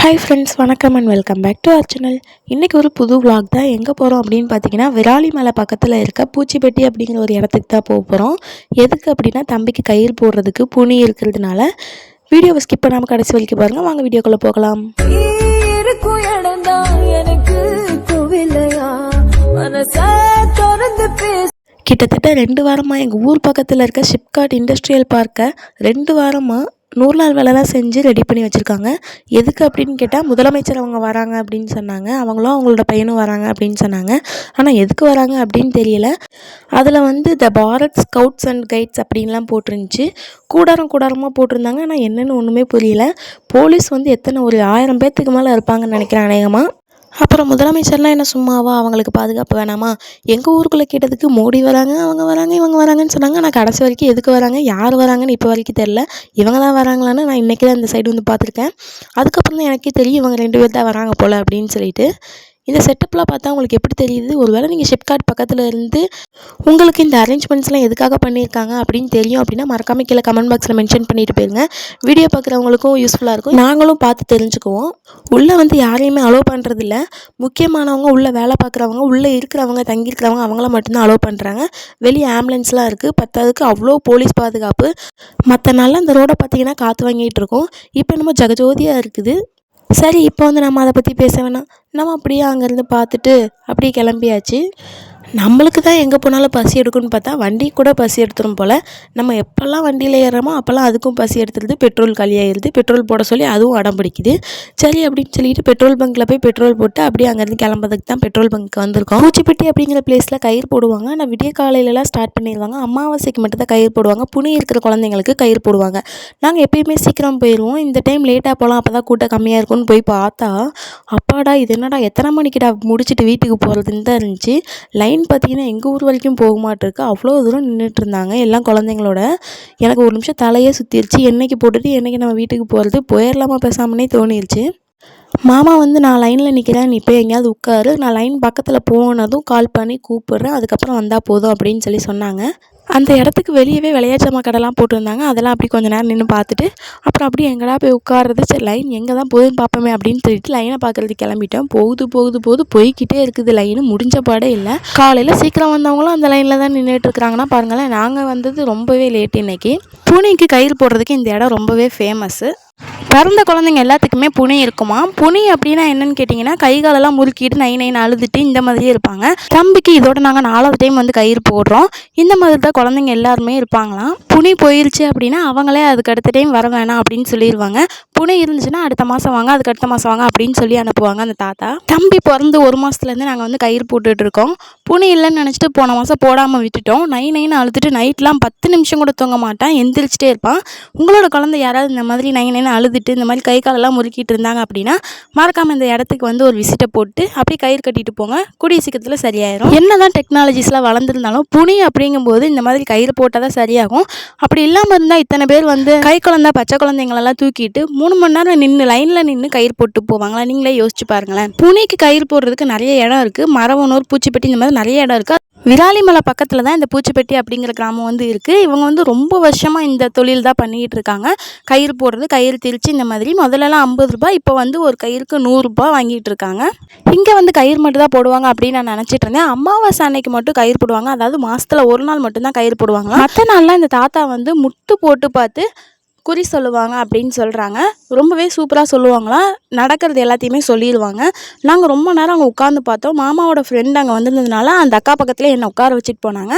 Hi friends வணக்கம் and welcome back to our channel இன்றைக்கி ஒரு புது vlog தான். எங்கே போகிறோம் அப்படின்னு பார்த்தீங்கன்னா விராலி மலை பக்கத்தில் இருக்க பூச்சிப்பட்டி அப்படிங்கிற ஒரு இடத்துக்கு தான் போக போகிறோம் எதுக்கு அப்படின்னா தம்பிக்கு கயிறு போடுறதுக்கு புனி இருக்கிறதுனால. வீடியோவை ஸ்கிப் பண்ணாமல் கடைசி வரைக்கும் பாருங்கள் வாங்க வீடியோக்குள்ளே போகலாம். எனக்கு கிட்டத்தட்ட ரெண்டு வாரமாக எங்கள் ஊர் பக்கத்தில் இருக்க ஷிப்காட் இண்டஸ்ட்ரியல் பார்க்கை ரெண்டு வாரமாக நூறு நாள் வேலைலாம் செஞ்சு ரெடி பண்ணி வச்சுருக்காங்க. எதுக்கு அப்படின்னு கேட்டால் முதலமைச்சர் அவங்க வராங்க அப்படின்னு சொன்னாங்க. அவங்களும் அவங்களோட பையனும் வராங்க அப்படின்னு சொன்னாங்க. ஆனால் எதுக்கு வராங்க அப்படின்னு தெரியல. அதில் வந்து the Bharat scouts and guides அப்படின்லாம் போட்டிருந்துச்சு. கூடாரம் கூடாரமாக போட்டிருந்தாங்க. ஆனால் என்னென்னு ஒன்றுமே புரியல. போலீஸ் வந்து எத்தனை ஒரு ஆயிரம் பேர்த்துக்கு மேலே இருப்பாங்கன்னு நினைக்கிறேன் அநேகமாக அப்புறம் முதலமைச்சர்லாம் என்ன சும்மாவா? அவங்களுக்கு பாதுகாப்பு வேணாமா? எங்கள் ஊருக்குள்ளே கேட்டதுக்கு மோடி வராங்க அவங்க வராங்க இவங்க வராங்கன்னு சொன்னாங்க. ஆனால் கடைசி வரைக்கும் எதுக்கு வராங்க யார் வராங்கன்னு இப்போ வரைக்கும் தெரில இவங்க தான் வராங்களான்னு நான் இன்றைக்கி தான் இந்த சைடு வந்து பார்த்துருக்கேன். அதுக்கப்புறம் தான் எனக்கே தெரியும் இவங்க ரெண்டு பேர் தான் வராங்க போல் அப்படின்னு சொல்லிட்டு. இந்த செட்டப்லாம் பார்த்தா உங்களுக்கு எப்படி தெரியுது? ஒருவேளை நீங்கள் ஷிப்கார்ட் பக்கத்தில் இருந்து உங்களுக்கு இந்த அரேஞ்ச்மெண்ட்ஸ்லாம் எதுக்காக பண்ணியிருக்காங்க அப்படின்னு தெரியும் அப்படின்னா மறக்காம கீழே கமெண்ட் பாக்ஸில் மென்ஷன் பண்ணிட்டு போயிருங்க. வீடியோ பார்க்குறவங்களுக்கும் யூஸ்ஃபுல்லாக இருக்கும். நாங்களும் பார்த்து தெரிஞ்சுக்குவோம். உள்ளே வந்து யாரையுமே அலோவ் பண்ணுறதில்ல முக்கியமானவங்க உள்ளே வேலை பார்க்குறவங்க உள்ளே இருக்கிறவங்க தங்கியிருக்கிறவங்க அவங்கள மட்டும்தான் அலோவ் பண்ணுறாங்க வெளியே ஆம்புலன்ஸ்லாம் இருக்குது பத்தாவதுக்கு அவ்வளோ போலீஸ் பாதுகாப்பு. மற்ற நாளில் அந்த ரோடை பார்த்தீங்கன்னா காற்று வாங்கிட்டு இருக்கோம். இப்போ நம்ம ஜகஜோதியாக இருக்குது. சரி இப்போ வந்து நம்ம அதை பற்றி பேச வேணாம். நம்ம அப்படியே அங்கேருந்து பார்த்துட்டு அப்படியே கிளம்பியாச்சு. நம்மளுக்கு தான் எங்கே போனாலும் பசி எடுக்கும்னு பார்த்தா வண்டி கூட பசி எடுத்துரும் போல். நம்ம எப்போல்லாம் வண்டியில் ஏறுறோமோ அப்போல்லாம் அதுக்கும் பசி எடுத்துருது. பெட்ரோல் காலியாகிடுது பெட்ரோல் போட சொல்லி அதுவும் அடம் பிடிக்குது. சரி அப்படின்னு சொல்லிட்டு பெட்ரோல் பங்க்கில் போய் பெட்ரோல் போட்டு அப்படியே அங்கேருந்து கிளம்புறதுக்கு தான் பெட்ரோல் பங்க்கு வந்திருக்கோம். பூச்சிப்பட்டி அப்படிங்கிற பிளேஸில் கயிறு போடுவாங்க. ஆனால் விடிய காலையிலலாம் ஸ்டார்ட் பண்ணிடுவாங்க. அமாவாசைக்கு மட்டும் தான் கயிறு போடுவாங்க. புனி இருக்கிற குழந்தைங்களுக்கு கயிறு போடுவாங்க. நாங்கள் எப்பயுமே சீக்கிரம் போயிடுவோம். இந்த டைம் லேட்டாக போகலாம் அப்போ தான் கூட்டம் கம்மியாக இருக்கும்னு போய் பார்த்தா அப்பாடா இது என்னடா எத்தனை மணிக்குடா முடிச்சுட்டு வீட்டுக்கு போகிறதுன்னு தான் இருந்துச்சு. லைன் பார்த்தீங்கன்னா எங்கள் ஊர் வரைக்கும் போக மாட்டிருக்கு. அவ்வளோ தூரம் நின்றுட்டு இருந்தாங்க எல்லாம் குழந்தைங்களோட. எனக்கு ஒரு நிமிஷம் தலையே சுற்றிருச்சு என்னைக்கு போட்டுட்டு என்னைக்கு நம்ம வீட்டுக்கு போகிறது போயிடலாமா பேசாமனே தோணிருச்சு. மாமா வந்து நான் லைனில் நிற்கிறேன் நீ போய் எங்கேயாவது உட்காரு. நான் லைன் பக்கத்தில் போனதும் கால் பண்ணி கூப்பிட்றேன். அதுக்கப்புறம் வந்தால் போதும் அப்படின்னு சொல்லி சொன்னாங்க. அந்த இடத்துக்கு வெளியவே விளையாட்டு கடைலாம் போட்டிருந்தாங்க. அதெல்லாம் அப்படி கொஞ்ச நேரம் நின்று பார்த்துட்டு அப்புறம் அப்படியே எங்கடா போய் உட்கார்றது? சரி லைன் எங்கே தான் போகுதுன்னு பார்ப்போமே அப்படின்னு சொல்லிட்டு லைனை பார்க்குறதுக்கு கிளம்பிட்டோம். போகுது போகுது போகுது போய்க்கிட்டே இருக்குது லைனு முடிஞ்ச பாடே இல்லை. காலையில் சீக்கிரம் வந்தவங்களும் அந்த லைனில் தான் நின்றுட்டு இருக்கிறாங்கன்னா பாருங்களேன் நாங்கள் வந்தது ரொம்பவே லேட் இன்னைக்கு. பூனைக்கு கயிறு போடுறதுக்கு இந்த இடம் ரொம்பவே ஃபேமஸ்ஸு பிறந்த குழந்தைங்க எல்லாத்துக்குமே புனி இருக்குமா? புனி அப்படின்னா என்னன்னு கேட்டிங்கன்னா கை காலெல்லாம் முறுக்கிட்டு நை நைன் அழுதுட்டு இந்த மாதிரியே இருப்பாங்க. தம்பிக்கு இதோட நாங்கள் நாலாவது டைம் வந்து கயிறு போடுறோம். இந்த மாதிரி தான் குழந்தைங்க எல்லாருமே இருப்பாங்களாம் புனி போயிருச்சு அப்படின்னா அவங்களே அதுக்கு அடுத்த டைம் வர வேணாம் அப்படின்னு சொல்லிடுவாங்க புனி இருந்துச்சுன்னா அடுத்த மாதம் வாங்க அதுக்கு அடுத்த மாதம் வாங்க அப்படின்னு சொல்லி அனுப்புவாங்க அந்த தாத்தா. தம்பி பிறந்து ஒரு மாதத்துலேருந்து நாங்கள் வந்து கயிறு போட்டுட்டு இருக்கோம். புனி இல்லைன்னு நினச்சிட்டு போன மாதம் போடாமல் விட்டுட்டோம். நை நைன்னு அழுதுட்டு நைட்லாம் பத்து நிமிஷம் கூட தூங்க மாட்டான். எந்திரிச்சிட்டே இருப்பான். உங்களோட குழந்தை யாராவது இந்த மாதிரி நை நைன் அழுதுட்டு இந்த மாதிரி கை காலெல்லாம் முறுக்கிட்டு இருந்தாங்க அப்படின்னா மறக்காமல் இந்த இடத்துக்கு வந்து ஒரு விசிட்டை போட்டு அப்படியே கயிறு கட்டிட்டு போங்க. கூடிய சீக்கிரத்தில் சரியாயிரும். என்னதான் டெக்னாலஜிஸ்லாம் வளர்ந்துருந்தாலும் புனி அப்படிங்கும்போது இந்த மாதிரி கயிறு போட்டால் தான் சரியாகும். அப்படி இல்லாமல் இருந்தால் இத்தனை பேர் வந்து கை குழந்தை பச்சை குழந்தைங்களெல்லாம் தூக்கிட்டு மூணு மணி நேரம் நின்று லைனில் நின்று கயிறு போட்டு போவாங்களா? நீங்களே யோசிச்சு பாருங்களேன். புனிக்கு கயிறு போடுறதுக்கு நிறைய இடம் இருக்குது மரவனூர் பூச்சிப்பட்டி இந்த மாதிரி நிறைய இடம் இருக்குது விராலிமலை பக்கத்தில் தான் இந்த பூச்சிப்பட்டி அப்படிங்கிற கிராமம் வந்து இருக்குது இவங்க வந்து ரொம்ப வருஷமாக இந்த தொழில் தான் பண்ணிக்கிட்டு இருக்காங்க. கயிறு போடுறது கயிறு திரிச்சு இந்த மாதிரி முதல்லலாம் ஐம்பது ரூபாய் இப்போ வந்து ஒரு கயிறுக்கு நூறுரூபா வாங்கிட்டு இருக்காங்க. இங்கே வந்து கயிறு மட்டும் தான் போடுவாங்க அப்படின்னு நான் நினச்சிட்டு இருந்தேன். அமாவாசை அன்னைக்கு மட்டும் கயிறு போடுவாங்க. அதாவது மாதத்தில் ஒரு நாள் மட்டும்தான் கயிறு போடுவாங்க மற்ற நாள்லாம் இந்த தாத்தா வந்து முட்டு போட்டு பார்த்து குறி சொல்லுவாங்க அப்படின்னு சொல்கிறாங்க ரொம்பவே சூப்பராக சொல்லுவாங்களாம் நடக்கிறது எல்லாத்தையுமே சொல்லிடுவாங்க. நாங்கள் ரொம்ப நேரம் அங்கே உட்காந்து பார்த்தோம். மாமாவோட ஃப்ரெண்ட் அங்கே வந்திருந்ததுனால அந்த அக்கா பக்கத்தில் என்னை உட்கார வச்சுட்டு போனாங்க.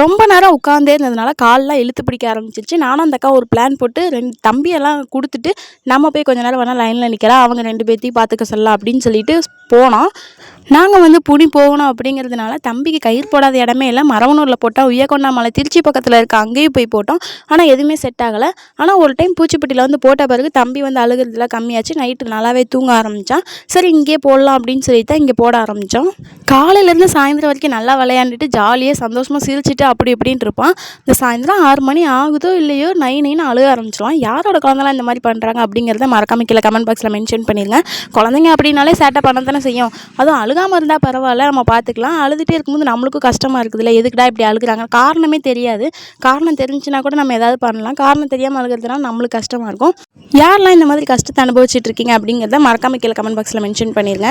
ரொம்ப நேரம் உட்காந்தே இருந்ததுனால கால்லாம் இழுத்து பிடிக்க ஆரம்பிச்சிருச்சு. நானும் அந்த அக்கா ஒரு பிளான் போட்டு ரெண்டு தம்பியெல்லாம் கொடுத்துட்டு நம்ம போய் கொஞ்ச நேரம் வேணால் லைனில் நிற்கிறேன் அவங்க ரெண்டு பேர்த்தையும் பார்த்துக்க சொல்லலாம் அப்படின்னு சொல்லிட்டு போனோம். நாங்கள் வந்து புனி போகணும் அப்படிங்கிறதுனால தம்பிக்கு கயிறு போடாத இடமே இல்லை. மரவனூரில் போட்டால் உய்யக்கொண்டாமலை திருச்சி பக்கத்தில் இருக்க அங்கேயும் போய் போட்டோம். ஆனால் எதுவுமே செட் ஆகலை. ஆனால் ஒரு டைம் பூச்சிப்பட்டியில் வந்து போட்ட பிறகு தம்பி வந்து அழுகிறதுலாம் கம்மியாச்சு. நைட்டு நல்லாவே தூங்க ஆரம்பித்தான் சரி இங்கேயே போடலாம் அப்படின்னு சொல்லி தான் இங்கே போட ஆரம்பித்தோம் காலையிலேருந்து சாயந்தரம் வரைக்கும் நல்லா விளையாண்டுட்டு ஜாலியாக சந்தோஷமாக சிரிச்சிட்டு வச்சுட்டு அப்படி இப்படின்ட்டு இருப்பான். இந்த சாயந்தரம் ஆறு மணி ஆகுதோ இல்லையோ நை நைன்னு அழுக ஆரம்பிச்சிடுவான் யாரோட குழந்தைலாம் இந்த மாதிரி பண்ணுறாங்க அப்படிங்கிறத மறக்காம கீழே கமெண்ட் பாக்ஸில் மென்ஷன் பண்ணிடுங்க குழந்தைங்க அப்படின்னாலே சேட்டை பண்ண தானே செய்யும். அதுவும் அழுகாமல் இருந்தால் பரவாயில்ல நம்ம பார்த்துக்கலாம் அழுதுகிட்டே இருக்கும்போது நம்மளுக்கும் கஷ்டமாக இருக்குதுல்ல எதுக்குடா இப்படி அழுகுறாங்க? காரணமே தெரியாது. காரணம் தெரிஞ்சுன்னா கூட நம்ம ஏதாவது பண்ணலாம். காரணம் தெரியாமல் அழுகிறதுனால நம்மளுக்கு கஷ்டமாக இருக்கும். யாரெல்லாம் இந்த மாதிரி கஷ்டத்தை அனுபவிச்சுட்டு இருக்கீங்க அப்படிங்கிறத மறக்காம கீழே கமெண்ட் பாக்ஸில் மென்ஷன் பண்ணிடுங்க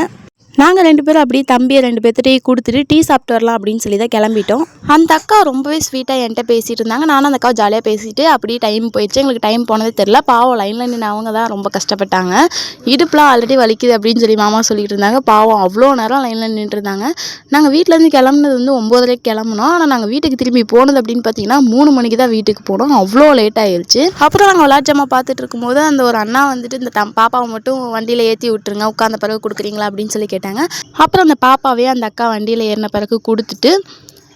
நாங்கள் ரெண்டு பேரும் அப்படியே தம்பியை ரெண்டு பேர்த்து கொடுத்துட்டு டீ சாப்பிட்டு வரலாம் அப்படின்னு சொல்லி தான் கிளம்பிட்டோம். அந்த அக்கா ரொம்பவே ஸ்வீட்டாக என்கிட்ட பேசிகிட்டு இருந்தாங்க. நானும் அந்த அக்கா ஜாலியாக பேசிட்டு அப்படியே டைம் போயிடுச்சு. எங்களுக்கு டைம் போனதே தெரில பாவம் லைனில் நின்று அவங்க தான் ரொம்ப கஷ்டப்பட்டாங்க. இடுப்புலாம் ஆல்ரெடி வலிக்குது அப்படின்னு சொல்லி மாமா சொல்லிட்டு இருந்தாங்க. பாவம் அவ்வளோ நேரம் லைனில் நின்றுருந்தாங்க நாங்கள் வீட்டிலேருந்து கிளம்புனது வந்து ஒம்போதரைக்கு கிளம்புனோம். ஆனால் நாங்கள் வீட்டுக்கு திரும்பி போனது அப்படின்னு பார்த்தீங்கன்னா மூணு மணிக்கு தான் வீட்டுக்கு போனோம். அவ்வளோ லேட் ஆயிடுச்சு. அப்புறம் நாங்கள் விளாட்ஜாமா பார்த்துட்டு இருக்கும்போது அந்த ஒரு அண்ணா வந்துட்டு இந்த தம் பாப்பாவை மட்டும் வண்டியில் ஏற்றி விட்டுருங்க. உட்காந்த பிறகு கொடுக்குறீங்களா? அப்படின்னு சொல்லி கேட்டாங்க. அப்புறம் அந்த பாப்பாவே அந்த அக்கா வண்டியில் ஏறின பிறகு கொடுத்துட்டு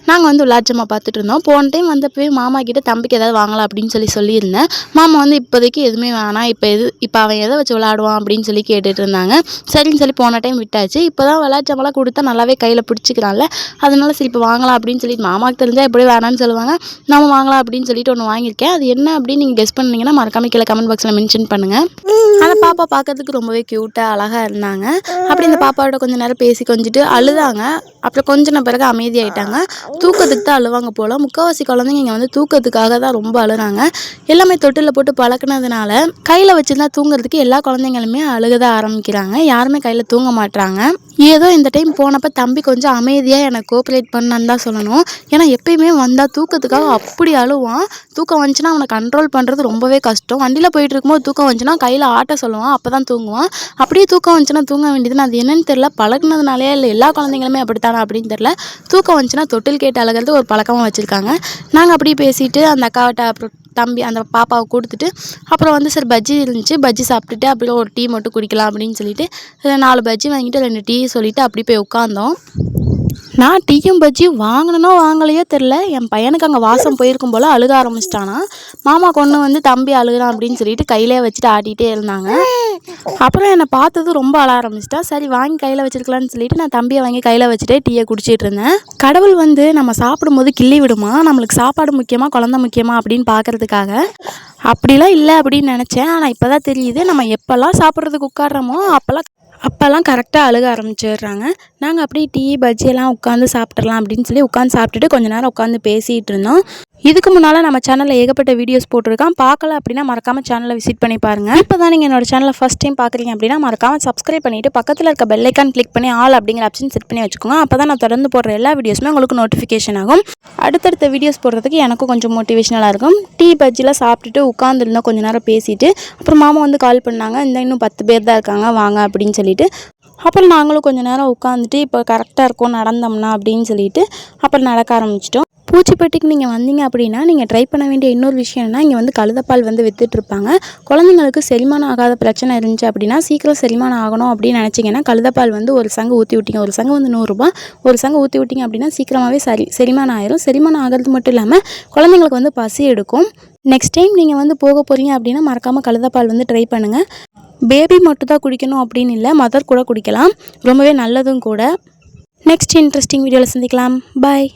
நாங்கள் வந்து விளாட்ஜமா பார்த்துட்டு இருந்தோம். போன டைம் வந்தப்பவே மாமா கிட்ட தம்பிக்கு ஏதாவது வாங்கலாம் அப்படின்னு சொல்லி சொல்லியிருந்தேன். மாமா வந்து இப்போதைக்கு எதுவுமே வேணாம். இப்போ எது இப்போ அவன் எதை வச்சு விளாடுவான் அப்படின்னு சொல்லி கேட்டுட்டு இருந்தாங்க. சரின்னு சொல்லி போன டைம் விட்டாச்சு. இப்போ தான் விளாட்சமெல்லாம் கொடுத்தா நல்லாவே கையில் பிடிச்சிக்கிறான்ல. அதனால சரி இப்போ வாங்கலாம் அப்படின்னு சொல்லிட்டு மாமாவுக்கு தெரிஞ்சால் எப்படி வேணாம்னு சொல்லுவாங்க. நம்ம வாங்கலாம் அப்படின்னு சொல்லிட்டு ஒன்று வாங்கியிருக்கேன். அது என்ன அப்படின்னு நீங்கள் கெஸ் பண்ணீங்கன்னா மறக்காம கீழே கமெண்ட் பாக்ஸில் மென்ஷன் பண்ணுங்கள் அந்த பாப்பா பார்க்கறதுக்கு ரொம்பவே க்யூட்டாக அழகாக இருந்தாங்க. அப்படி இந்த பாப்பாவோட கொஞ்ச நேரம் பேசி கொஞ்சிட்டு அழுதாங்க. அப்புறம் கொஞ்ச பிறகு அமைதியாயிட்டாங்க. தூக்கத்துக்கு தான் அழுவாங்க போல். முக்கால்வாசி குழந்தைங்க இங்கே வந்து தூக்கத்துக்காக தான் ரொம்ப அழுகிறாங்க எல்லாமே தொட்டிலில் போட்டு பழக்கினதுனால கையில் வச்சுருந்தா தூங்குறதுக்கு எல்லா குழந்தைங்களுமே அழுக தான் ஆரம்பிக்கிறாங்க. யாருமே கையில் தூங்க மாட்டுறாங்க ஏதோ இந்த டைம் போனப்போ தம்பி கொஞ்சம் அமைதியாக எனக்கு கோஆப்ரேட் பண்ணான்னு தான் சொல்லணும். ஏன்னா எப்பயுமே வந்தால் தூக்கத்துக்காக அப்படி அழுவான். தூக்கம் வந்துச்சுன்னா அவனை கண்ட்ரோல் பண்ணுறது ரொம்பவே கஷ்டம். வண்டியில் போயிட்டு இருக்கும்போது தூக்கம் வந்துச்சுன்னா கையில் ஆட்ட சொல்லுவான். அப்போ தான் தூங்குவான். அப்படியே தூக்கம் வந்துச்சுன்னா தூங்க வேண்டியது அது என்னன்னு தெரில பழகினதுனாலே இல்லை எல்லா குழந்தைங்களுமே அப்படித்தானா அப்படின்னு தெரில தூக்கம் வந்துச்சுன்னா தொட்டில் கேட்டு அழகிறது ஒரு பழக்கமாக வச்சுருக்காங்க. நாங்கள் அப்படியே பேசிட்டு அந்த அக்காவிட்ட அப்புறம் தம்பி அந்த பாப்பாவை கொடுத்துட்டு அப்புறம் வந்து சரி பஜ்ஜி இருந்துச்சு பஜ்ஜி சாப்பிட்டுட்டு அப்படியே ஒரு டீ மட்டும் குடிக்கலாம் அப்படின்னு சொல்லிட்டு நாலு பஜ்ஜி வாங்கிட்டு ரெண்டு டீ சொல்லிட்டு அப்படி போய் உட்காந்தோம். நான் டீயும் பஜ்ஜியும் வாங்கினனோ வாங்கலையோ தெரில என் பையனுக்கு அங்கே வாசம் போயிருக்கும் போல் அழுக ஆரம்பிச்சிட்டானா. மாமா கொண்டு வந்து தம்பி அழுகுறான் அப்படின்னு சொல்லிட்டு கையிலே வச்சுட்டு ஆட்டிகிட்டே இருந்தாங்க. அப்புறம் என்னை பார்த்தது ரொம்ப அழ ஆரம்பிச்சிட்டா. சரி வாங்கி கையில் வச்சுருக்கலான்னு சொல்லிட்டு நான் தம்பியை வாங்கி கையில் வச்சுட்டே டீயை குடிச்சிட்டு இருந்தேன். கடவுள் வந்து நம்ம சாப்பிடும்போது கிள்ளி விடுமா? நம்மளுக்கு சாப்பாடு முக்கியமாக குழந்த முக்கியமாக அப்படின்னு பார்க்குறதுக்காக. அப்படிலாம் இல்லை அப்படின்னு நினச்சேன். ஆனால் இப்போ தான் தெரியுது நம்ம எப்போல்லாம் சாப்பிட்றதுக்கு உட்காடுறோமோ அப்போல்லாம் அப்போல்லாம் கரெக்டாக அழுக ஆரம்பிச்சிடுறாங்க. நாங்கள் அப்படியே டீ பஜ்ஜியெல்லாம் உட்காந்து சாப்பிட்றலாம் அப்படின்னு சொல்லி உட்காந்து சாப்பிட்டுட்டு கொஞ்ச நேரம் உட்காந்து பேசிகிட்டு இருந்தோம். இதுக்கு முன்னால் நம்ம சேனலில் ஏகப்பட்ட வீடியோஸ் போட்டிருக்கான் பார்க்கல அப்படின்னா மறக்காமல் சேனலை விசிட் பண்ணி பாருங்கள் இப்போ தான் நீங்கள் என்னோட சேனலை ஃபஸ்ட் டைம் பார்க்குறீங்க அப்படின்னா மறக்காமல் சப்ஸ்கிரைப் பண்ணிவிட்டு பக்கத்தில் இருக்க பெல்லைக்கான் கிளிக் பண்ணி ஆல் அப்படிங்கிற ஆப்ஷன் செட் பண்ணி வச்சுக்கோங்க. அப்போ தான் நான் தொடர்ந்து போடுற எல்லா வீடியோஸுமே உங்களுக்கு நோட்டிஃபிகேஷன் ஆகும். அடுத்தடுத்த வீடியோஸ் போடுறதுக்கு எனக்கும் கொஞ்சம் மோட்டிவேஷனலாக இருக்கும். டீ பஜ்ஜிலாம் சாப்பிட்டுட்டு உட்காந்துருந்தோம் கொஞ்சம் நேரம் பேசிட்டு அப்புறம் மாமா வந்து கால் பண்ணாங்க. இந்த இன்னும் பத்து பேர் தான் இருக்காங்க வாங்க அப்படின்னு சொல்லிட்டு. அப்புறம் நாங்களும் கொஞ்சம் நேரம் உட்காந்துட்டு இப்போ கரெக்டாக இருக்கும் நடந்தோம்னா அப்படின்னு சொல்லிட்டு அப்புறம் நடக்க ஆரம்பிச்சிட்டோம். பூச்சிப்பட்டிக்கு நீங்கள் வந்தீங்க அப்படின்னா நீங்கள் ட்ரை பண்ண வேண்டிய இன்னொரு விஷயம்னா இங்கே வந்து கழுதப்பால் வந்து விற்றுட்ருப்பாங்க குழந்தைங்களுக்கு செரிமானம் ஆகாத பிரச்சனை இருந்துச்சு அப்படின்னா சீக்கிரம் செரிமானம் ஆகணும் அப்படின்னு நினச்சிங்கன்னா கழுதப்பால் வந்து ஒரு சங்கு ஊற்றி விட்டிங்க. ஒரு சங்கு வந்து நூறுரூபா ஒரு சங்கு ஊற்றி விட்டிங்க அப்படின்னா சீக்கிரமாகவே சரி செரிமானம் ஆயிரும். செரிமானம் ஆகிறது மட்டும் இல்லாமல் குழந்தைங்களுக்கு வந்து பசி எடுக்கும். நெக்ஸ்ட் டைம் நீங்கள் வந்து போக போகிறீங்க அப்படின்னா மறக்காமல் கழுதப்பால் வந்து ட்ரை பண்ணுங்கள் பேபி மட்டும் தான் குடிக்கணும் அப்படின்னு இல்லை மதர் கூட குடிக்கலாம். ரொம்பவே நல்லதும் கூட. நெக்ஸ்ட் இன்ட்ரெஸ்டிங் வீடியோவில் சந்திக்கலாம். பாய்